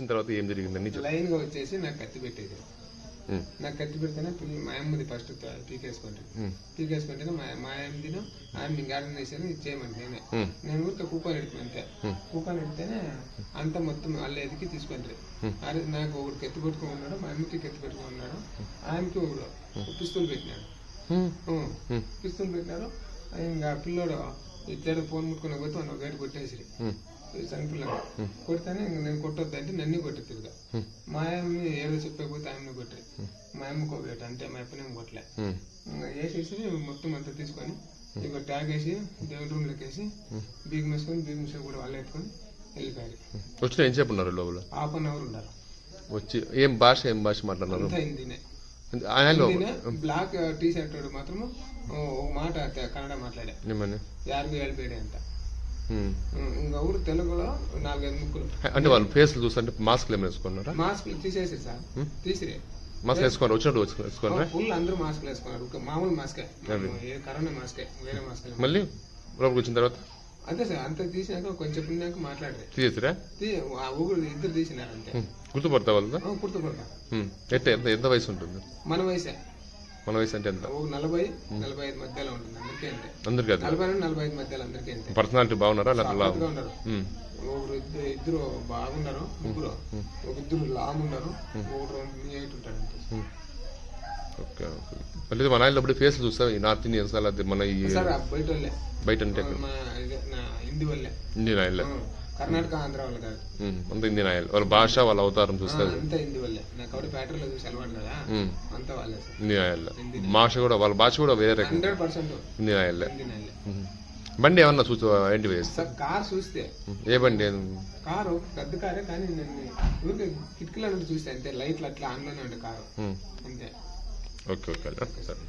వచ్చిన తర్వాత ఏం జరిగిందని చెప్పు. లైన్గా వచ్చేసి నాకు కత్తి పెట్టేది. నాకు కత్తి పెడితేనే మా అమ్మది ఫస్ట్ పీకేసుకుంటే ఉమ్, పీకేసుకుంటేనే మా మా అమ్మదిను ఆమె గార్డెన్ వేసాను ఇది చేయమంటే నేనే. నేను ఊరికే కూపన్ ఎడుకుని అంతే. కూపన్ ఎడితేనే అంత మొత్తం వాళ్ళు ఎదికి తీసుకుంటారు. అరే నాకు ఒకటి కెత్తి పెట్టుకుని ఉన్నాడు మా అమ్మకి కెత్తి పెట్టుకుని ఉన్నాడు. ఆయనకి ఒకడు పిస్తులు పెట్టినాడు. పిస్తులు పెట్టినారు ఇంకా పిల్లోడు ఇద్దరు ఫోన్ ముట్టుకుని పోతే మన గేటు కొట్టేసి ఉమ్, చనిపిల్లాడు కొడితేనే నేను కొట్టొద్దు అంటే నన్ను కొట్టి తిరుగా. మా అమ్మని ఏదో చెప్పకపోతే ఆయన్ని కొట్టారు మా ఒకటి అంటే మా అప్పనేం కొట్టలే. వేసేసి మొత్తం అంతా తీసుకొని ఇక ట్యాగ్ వేసి దేవుడి రూమ్లోకి వేసి బీగ్ వేసుకొని బీగ్ కూడా వాళ్ళు ఎత్తుకొని వెళ్ళిపోయారు. వచ్చిన ఏం చెప్పన్నారు లోపల? హాఫ్ అన్ అవర్ ఉండాలి. వచ్చి ఏం భాష ఏం భాష మాట్లాడినారు? అంతా హిందీనే. బ్లాక్ టీ షర్ట్ మాత్రం ఒక మాట కన్నడ మాట్లాడా. యారుగు వెళ్ళిపోయాడు అంత ఉమ్. ఇంకా ఊరు తెలుగులో నాలుగైదు ముక్కులు. అంటే వాళ్ళు ఫేస్లు చూస్తుంటే మాస్క్లు ఏమైనా వేసుకున్నారా? మాస్క్ తీసేసి సార్. తీసిరే. మాస్క్ వేసుకున్నారు వచ్చినప్పుడు వచ్చి- వేసుకున్నారా ఫుల్ అందరూ మాస్క్ వేసుకున్నారు. మామూలు మాస్కే. కరోనా మాస్కే వేరే మాస్క్. మళ్ళీ లోపలికి వచ్చిన తర్వాత? అంతే సార్ అంత తీసినాక కొంచెం పిన్నాక మాట్లాడారు తీసేసిరా? ఆ ఊరు ఇద్దరు తీసినారు అంతే. గుర్తుపడతా వాళ్ళదా ఆ, గుర్తుపడతా. ఎంత ఎంత వయసు ఉంటుంది? మన వయసే. మన వయసు అంటే ఎంత నలభై నలభై ఐదు మధ్యలో ఉంటుంది అందరికీ అంతే. అందరికీ అది. నలభై నుండి నలభై ఐదు మధ్యలో అందరికీ అంతే. పర్సనాలిటీ బాగున్నారా? లేకపోతే లావు? ఉన్నారు. ఒకరు ఇద్దరు ఇద్దరు బాగున్నారు ముగ్గురు. ఒక ఇద్దరు లామ్ ఉన్నారు ఒకరు ఎయిట్ ఉంటాడు అంతే. Okay okay. మళ్ళీ మన ఆయన అప్పుడు ఫేస్ చూస్తాం ఈ నార్త్ ఇండియన్స్ అలాగే మన ఈ బయట వాళ్ళే. అంటే వాళ్ళే. ఇండియన్ ఆయిల్ కర్ణాటక ఆంధ్ర వాళ్ళు కాదు. అంత ఇండియన్ ఆయిల్ వాళ్ళ భాష వాళ్ళ అవతారం ఆ, చూస్తుంది అంతా హిందీ వాళ్ళే. నాకు ప్యాటర్న్లో చూసి అలవాటు కదా. అంతా వాళ్ళే ఇండియన్ ఆయిల్ భాష కూడా వాళ్ళ భాష కూడా వేరే రకం. హండ్రెడ్ పర్సెంట్ ఇండియన్ ఆయిల్ వాళ్ళే. బండి ఏమన్నా చూసి ఏంటి వేసి? కార్ చూస్తే. ఏ బండి? కారు పెద్ద కారే కానీ నేను ఊరికే కిటికీలో నుండి చూస్తే అంతే. లైట్లు అట్లా ఆన్లోనే ఉండే కారు. అంతే. ఓకే ఓకే సరే